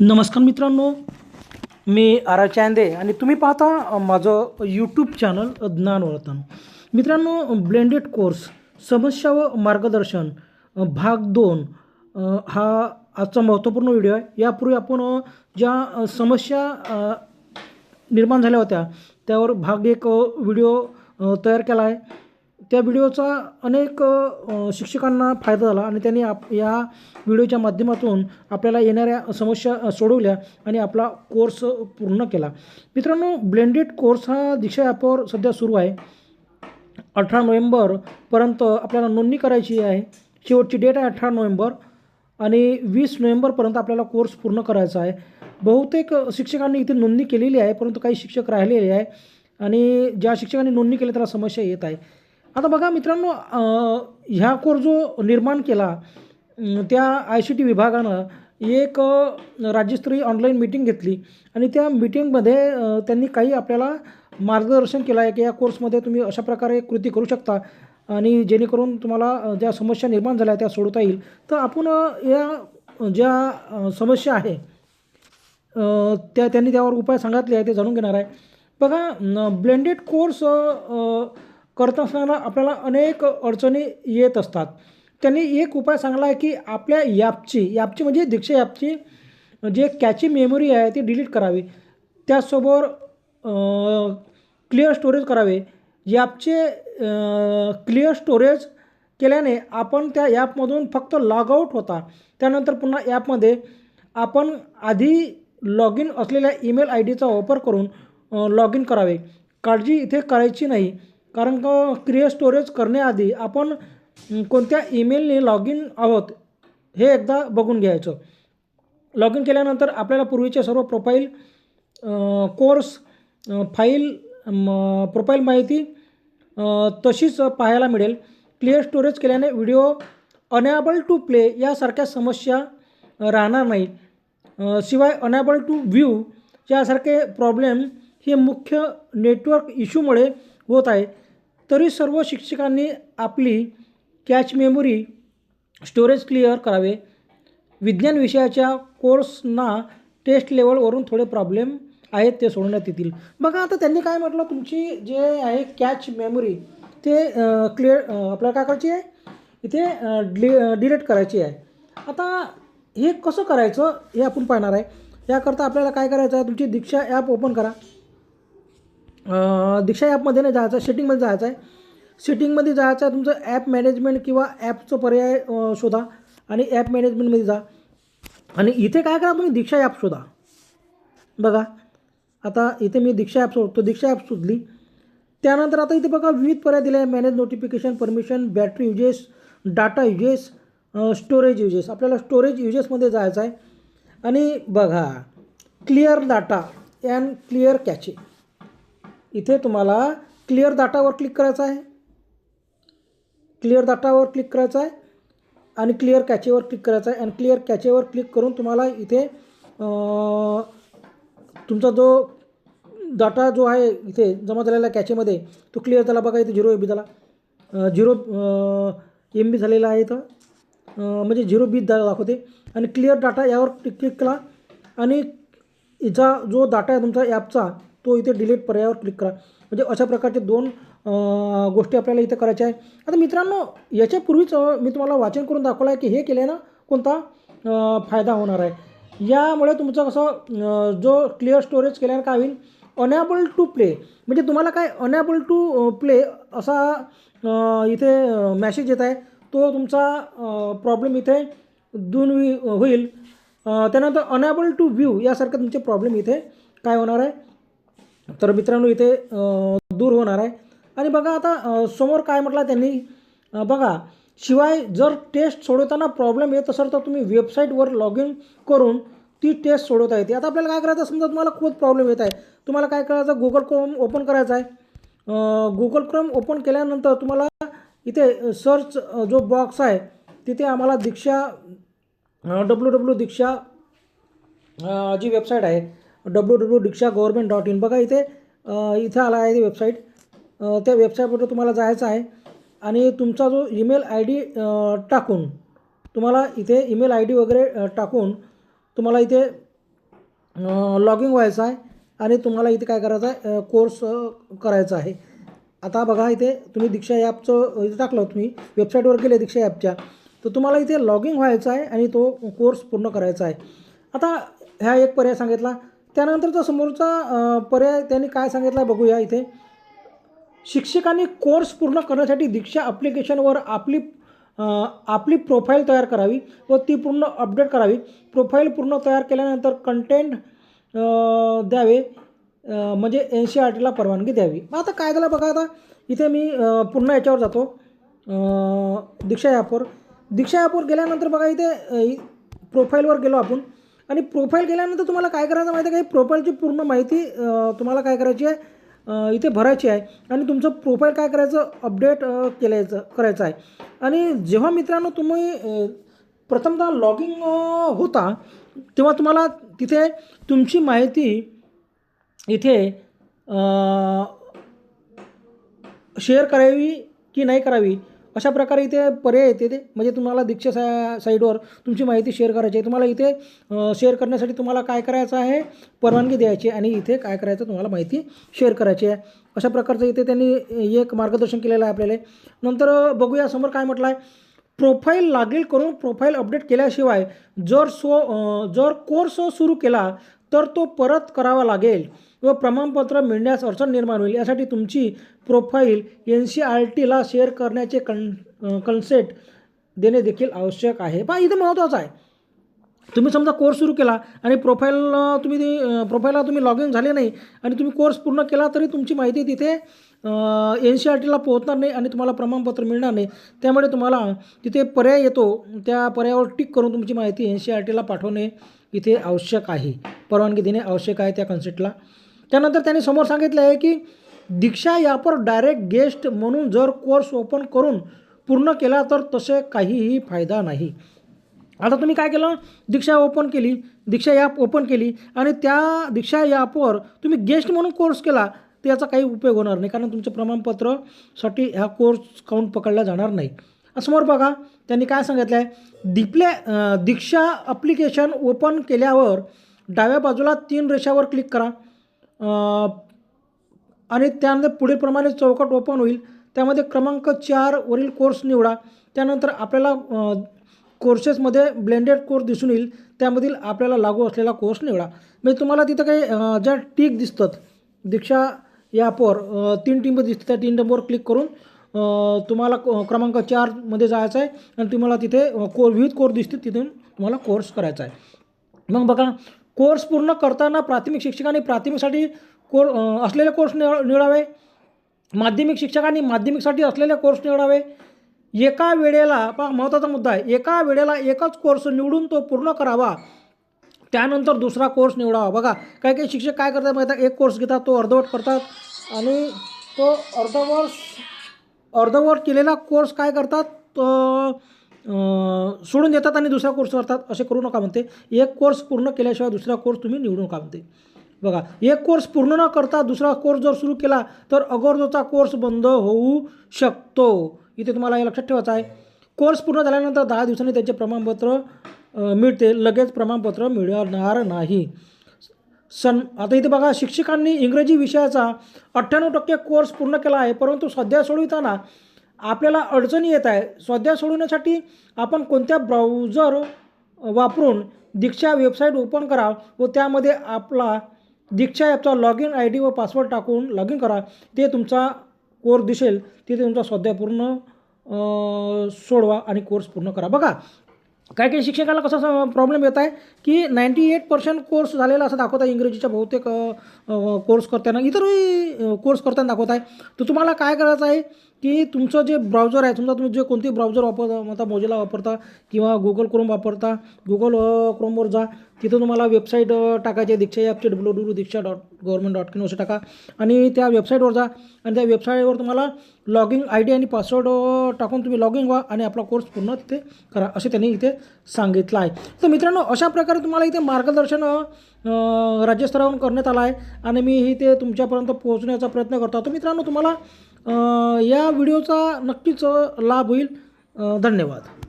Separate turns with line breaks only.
नमस्कार मित्रांनो मी आरा चांदे आणि तुम्ही पाहता माझं यूट्यूब चॅनल ज्ञान वर्तन मित्रांनो ब्लेंडेड कोर्स समस्या व मार्गदर्शन भाग दोन हा आजचा महत्त्वपूर्ण व्हिडिओ आहे. यापूर्वी आपण ज्या समस्या निर्माण झाल्या होत्या त्यावर भाग एक व्हिडिओ तयार केला आहे. त्या व्हिडिओचा अनेक शिक्षकांना फायदा झाला आणि त्यांनी आप या व्हिडिओच्या माध्यमातून आपल्याला येणाऱ्या समस्या सोडवल्या आणि आपला कोर्स पूर्ण केला. मित्रांनो ब्लेंडेड कोर्स हा दीक्षा ॲपवर सध्या सुरू आहे. अठरा नोव्हेंबरपर्यंत आपल्याला नोंदणी करायची आहे. शेवटची डेट आहे अठरा नोव्हेंबर आणि वीस नोव्हेंबरपर्यंत आपल्याला कोर्स पूर्ण करायचा आहे. बहुतेक शिक्षकांनी इथे नोंदणी केलेली आहे परंतु काही शिक्षक राहिलेले आहे आणि ज्या शिक्षकांनी नोंदणी केली त्याला समस्या येत आहे. आता बघा मित्रांनो ह्या कोर्स जो निर्माण केला त्या आय सी टी विभागानं एक राज्यस्तरीय ऑनलाईन मीटिंग घेतली. आणि त्या मीटिंगमध्ये त्यांनी काही आपल्याला मार्गदर्शन केलं आहे की या कोर्समध्ये तुम्ही अशा प्रकारे कृती करू शकता. आणि जेणेकरून तुम्हाला ज्या समस्या निर्माण झाल्या त्या सोडवता येईल. तर आपण या ज्या समस्या आहे त्या त्यांनी त्यावर उपाय सांगितले आहे ते जाणून घेणार आहे. बघा ब्लेंडेड कोर्स करत असताना आपल्याला अनेक अडचणी येत असतात. त्यांनी एक उपाय सांगला आहे की आपल्या ॲपची ॲपची म्हणजे दीक्षा ॲपची जे कॅची मेमरी आहे ती डिलीट करावी. त्याचसोबत क्लिअर स्टोरेज करावे. ॲपचे क्लिअर स्टोरेज केल्याने आपण त्या ॲपमधून फक्त लॉग आऊट होता. त्यानंतर पुन्हा ॲपमध्ये आपण आधी लॉग इन असलेल्या ईमेल आय डीचा वापर करून लॉग इन करावे. काळजी इथे करायची नाही. कारण का क्लिअर स्टोरेज करण्याआधी आपण कोणत्या ईमेलने लॉग इन आहोत हे एकदा बघून घ्यायचं. लॉग इन केल्यानंतर आपल्याला पूर्वीचे सर्व प्रोफाईल कोर्स फाईल म, प्रोफाईल माहिती तशीच पाहायला मिळेल. क्लिअर स्टोरेज केल्याने व्हिडिओ अनॅबल टू प्ले यासारख्या समस्या राहणार नाही. शिवाय अनॅबल टू व्ह्यू यासारखे प्रॉब्लेम हे मुख्य नेटवर्क इश्यूमुळे होत आहे. तरी सर्व शिक्षकांनी आपली कॅच मेमोरी स्टोरेज क्लिअर करावे. विज्ञान विषयाच्या कोर्सना टेस्ट लेवलवरून थोडे प्रॉब्लेम आहेत ते सोडवण्यात येतील. बघा आता त्यांनी काय म्हटलं? तुमची जे आहे कॅच मेमोरी ते क्लिअर आपल्याला काय करायची आहे? इथे डि डिलीट करायची आहे. आता हे कसं करायचं हे आपण पाहणार आहे. याकरता आपल्याला काय करायचं आहे? तुमची दीक्षा ॲप ओपन करा. दीक्षा ॲपमध्ये नाही जायचं सेटिंगमध्ये जायचं आहे. सेटिंगमध्ये जायचं आहे तुमचं ॲप मॅनेजमेंट किंवा ॲपचं पर्याय शोधा आणि ॲप मॅनेजमेंटमध्ये जा. आणि इथे काय करा तुम्ही? दीक्षा ॲप शोधा. बघा आता इथे मी दीक्षा ॲप शोधतो दीक्षा ॲप शोधली. त्यानंतर आता इथे बघा विविध पर्याय दिले आहे. Manage notification permission battery usage data usage storage usage. आपल्याला स्टोरेज युजेसमध्ये जायचं आहे. आणि बघा clear data and clear cache. इथे तुम्हाला क्लिअर डाटावर क्लिक करायचं आहे. क्लिअर डाटावर क्लिक करायचं आहे आणि क्लिअर कॅचेवर क्लिक करायचं आहे. आणि क्लिअर कॅचेवर क्लिक करून तुम्हाला इथे तुमचा जो डाटा जो आहे इथे जमा झालेला कॅचेमध्ये तो क्लिअर झाला. बघा इथे झिरो एम बी झाला. झिरो एम बी झालेला आहे इथं. म्हणजे झिरो बी दाखवते. आणि क्लिअर डाटा यावर क्लिक केला आणि इचा जो डाटा आहे तुमचा ॲपचा तो इथे डिलीट पर्यायावर क्लिक करा. म्हणजे अशा प्रकारचे दोन गोष्टी आपल्याला इथे करायच्या आहे आता मित्रांनो याच्यापूर्वीच मी तुम्हाला वाचन करून दाखवलं आहे की हे केल्यानं कोणता फायदा होणार आहे. यामुळे तुमचं कसं जो क्लिअर स्टोरेज केल्यानं काय होईल? अनॅबल टू प्ले म्हणजे तुम्हाला काय अनॅबल टू प्ले असा इथे मॅसेज येत आहे. तो तुमचा प्रॉब्लेम इथे दोन होईल. त्यानंतर अनॅबल टू व्ह्यू यासारखे तुमचे प्रॉब्लेम इथे काय होणार आहे? तर मित्रांनो इथे दूर होणार आहे. आणि बघा आता समोर काय म्हटलं त्यांनी? बघा शिवाय जर टेस्ट सोडवताना प्रॉब्लेम येत असेल तर तुम्ही वेबसाईटवर लॉग इन करून ती टेस्ट सोडवता येते. आता आपल्याला काय करायचं समजा तुम्हाला खूप प्रॉब्लेम येत आहे. तुम्हाला काय करायचं गुगल क्रोम ओपन करायचं आहे. गुगल क्रोम ओपन केल्यानंतर तुम्हाला इथे सर्च जो बॉक्स आहे तिथे आम्हाला दीक्षा डब्ल्यू डब्ल्यू दीक्षा जी वेबसाईट आहे W W Diksha government dot in बघा इथे इथे आला आहे वेबसाईट त्या वेबसाईटवर तुम्हाला जायचं आहे. आणि तुमचा जो ईमेल आय डी टाकून तुम्हाला इथे ईमेल आय डी वगैरे टाकून तुम्हाला इथे लॉग इन व्हायचं आहे. आणि तुम्हाला इथे काय करायचं आहे कोर्स करायचा आहे. आता बघा इथे तुम्ही दीक्षा ॲपचं इथे टाकलं तुम्ही. वेबसाईटवर गेले दीक्षा ॲपच्या. तर तुम्हाला इथे लॉग इन व्हायचं आहे आणि तो कोर्स पूर्ण करायचा आहे. आता ह्या एक पर्याय सांगितला. त्यानंतरचा समोरचा पर्याय त्यांनी काय सांगितला बघूया इथे. शिक्षकांनी कोर्स पूर्ण करण्यासाठी दीक्षा ॲप्लिकेशनवर आपली आपली प्रोफाईल तयार करावी व ती पूर्ण अपडेट करावी. प्रोफाईल पूर्ण तयार केल्यानंतर कंटेंट द्यावे म्हणजे एन सी आर टीला परवानगी द्यावी. मग आता काय झालं बघा आता. इथे मी पुन्हा याच्यावर जातो. दीक्षा ॲपवर. दीक्षा ॲपवर गेल्यानंतर बघा इथे प्रोफाईलवर गेलो आपण. आणि प्रोफाईल केल्यानंतर तुम्हाला काय करायचं माहिती आहे का? प्रोफाईलची पूर्ण माहिती तुम्हाला काय करायची आहे? इथे भरायची आहे. आणि तुमचं प्रोफाईल काय करायचं? अपडेट केल्याचं करायचं आहे. आणि जेव्हा मित्रांनो तुम्ही प्रथमतः लॉगिंग होता तेव्हा तुम्हाला तिथे तुमची माहिती इथे शेअर करावी की नाही करावी? अशा प्रकारे इथे पर्याय येते ते? म्हणजे तुम्हाला दीक्षा सा साईडवर तुमची माहिती शेअर करायची आहे. तुम्हाला इथे शेअर करण्यासाठी तुम्हाला काय करायचं आहे? परवानगी द्यायची आहे. आणि इथे काय करायचं तुम्हाला माहिती शेअर करायची आहे. अशा प्रकारचं इथे त्यांनी एक मार्गदर्शन केलेलं आहे आपल्याला. नंतर बघूया समोर काय म्हटलं आहे. प्रोफाईल लागेल करून प्रोफाईल अपडेट केल्याशिवाय जर सो जर कोर्स सुरू केला तर तो परत करावा लागेल व प्रमाणपत्र मिळण्यास अडचण निर्माण होईल. यासाठी तुमची प्रोफाईल एन सी आर टीला शेअर करण्याचे कन कन्सेप्ट देणे देखील आवश्यक आहे. पहा इथं महत्त्वाचं आहे. तुम्ही समजा कोर्स सुरू केला आणि प्रोफाईल तुम्ही ती, प्रोफाईलला तुम्ही लॉग इन झाले नाही आणि तुम्ही कोर्स पूर्ण केला तरी तुमची माहिती तिथे एन सी आर टीला पोहोचणार नाही आणि तुम्हाला प्रमाणपत्र मिळणार नाही. त्यामुळे तुम्हाला तिथे पर्याय येतो. त्या पर्यायावर टिक करून तुमची माहिती एन सी आर टीला पाठवणे इथे आवश्यक आहे. परवानगी देणे आवश्यक आहे त्या कन्सेप्टला त्यानंतर त्यांनी समोर सांगितलं आहे की दीक्षा यापर डायरेक्ट गेस्ट म्हणून जर कोर्स ओपन करून पूर्ण केला तर तसे काहीही फायदा नाही. आता तुम्ही काय केलं? दीक्षा ओपन केली. दीक्षा ॲप ओपन केली आणि त्या दीक्षा ॲपवर तुम्ही गेस्ट म्हणून कोर्स केला तर याचा काही उपयोग होणार नाही. कारण तुमचं प्रमाणपत्रासाठी ह्या कोर्स काउंट पकडला जाणार नाही. समोर बघा त्यांनी काय सांगितलं आहे डिप्ले दीक्षा अप्लिकेशन ओपन केल्यावर डाव्या बाजूला तीन रेषावर क्लिक करा. आणि त्यानंतर पुढीलप्रमाणे चौकट ओपन होईल. त्यामध्ये क्रमांक चारवरील कोर्स निवडा. त्यानंतर आपल्याला कोर्सेसमध्ये ब्लेंडेड कोर्स दिसून येईल. त्यामधील आपल्याला लागू असलेला कोर्स निवडा. म्हणजे तुम्हाला तिथं काही ज्या टीक दिसतात दीक्षा या ॲपवर तीन टीम दिसतात. त्या तीन टीमवर क्लिक करून तुम्हाला क- क्रमांक चारमध्ये जायचं आहे आणि तुम्हाला तिथे कोर विविध कोर्स दिसतील तिथून तुम्हाला कोर्स करायचा आहे. मग बघा कोर्स पूर्ण करताना प्राथमिक शिक्षकांनी प्राथमिकसाठी कोर असलेले कोर्स निव निवडावे माध्यमिक शिक्षकांनी माध्यमिकसाठी असलेले कोर्स निवडावे एका वेळेला पहा महत्त्वाचा मुद्दा आहे. एका वेळेला एकच कोर्स निवडून तो पूर्ण करावा. त्यानंतर दुसरा कोर्स निवडावा. बघा काही काही शिक्षक काय करतात माहिती आहे? एक कोर्स घेतात तो अर्धवट करतात आणि तो अर्धवट अर्धवट केलेला कोर्स काय करतात? सोडून देतात आणि दुसरा कोर्स करतात. असे करू नका म्हणते. एक कोर्स पूर्ण केल्याशिवाय दुसरा कोर्स तुम्ही निवडू नका म्हणते. बघा एक कोर्स पूर्ण न करता दुसरा कोर्स जर सुरू केला तर अगोदरचा कोर्स बंद होऊ शकतो. इथे तुम्हाला हे लक्षात ठेवायचं आहे. कोर्स पूर्ण झाल्यानंतर दहा दिवसांनी त्याचे प्रमाणपत्र मिळते. लगेच प्रमाणपत्र मिळणार नाही. सन आता इथे बघा शिक्षकांनी इंग्रजी विषयाचा अठ्ठ्याण्णव टक्के कोर्स पूर्ण केला आहे परंतु स्वाध्याय सोडविताना आपल्याला अडचणी येत आहे स्वाध्याय सोडवण्यासाठी आपण कोणत्या ब्राउझर वापरून दीक्षा वेबसाईट ओपन करा व त्यामध्ये आपला दीक्षा ॲपचा लॉग इन आय डी व पासवर्ड टाकून लॉग इन करा. ते तुमचा कोर्स दिसेल तिथे तुमचा स्वाध्याय पूर्ण सोडवा आणि कोर्स पूर्ण करा. बघा काही काही शिक्षकाला कसा प्रॉब्लेम येत आहे की नाईंटी एट पर्सेंट कोर्स झालेला असं दाखवत आहे इंग्रजीच्या बहुतेक कोर्स करताना. इतरही कोर्स करताना दाखवत आहे. तर तुम्हाला काय करायचं आहे? की तुमचं जे ब्राउझर आहे समजा तुम्ही जे कोणते ब्राउझर वापरता आता मोजेला वापरता किंवा गुगल क्रोम वापरता गुगल क्रोमवर जा तिथं तुम्हाला वेबसाईट टाकायची आहे दीक्षा ॲपचे W W Diksha dot government dot in असं टाका. आणि त्या वेबसाईटवर जा आणि त्या वेबसाईटवर तुम्हाला लॉगिंग आय डी आणि पासवर्ड टाकून तुम्ही लॉग इन व्हा आणि आपला कोर्स पूर्ण तिथे करा असे त्यांनी इथे सांगितलं आहे. तर मित्रांनो अशा प्रकारे तुम्हाला इथे मार्गदर्शन राज्यस्तरावरून करण्यात आलं आहे. आणि मी इथे तुमच्यापर्यंत पोहोचण्याचा प्रयत्न करतो. तर मित्रांनो तुम्हाला या व्हिडिओचा नक्कीच लाभ होईल. धन्यवाद.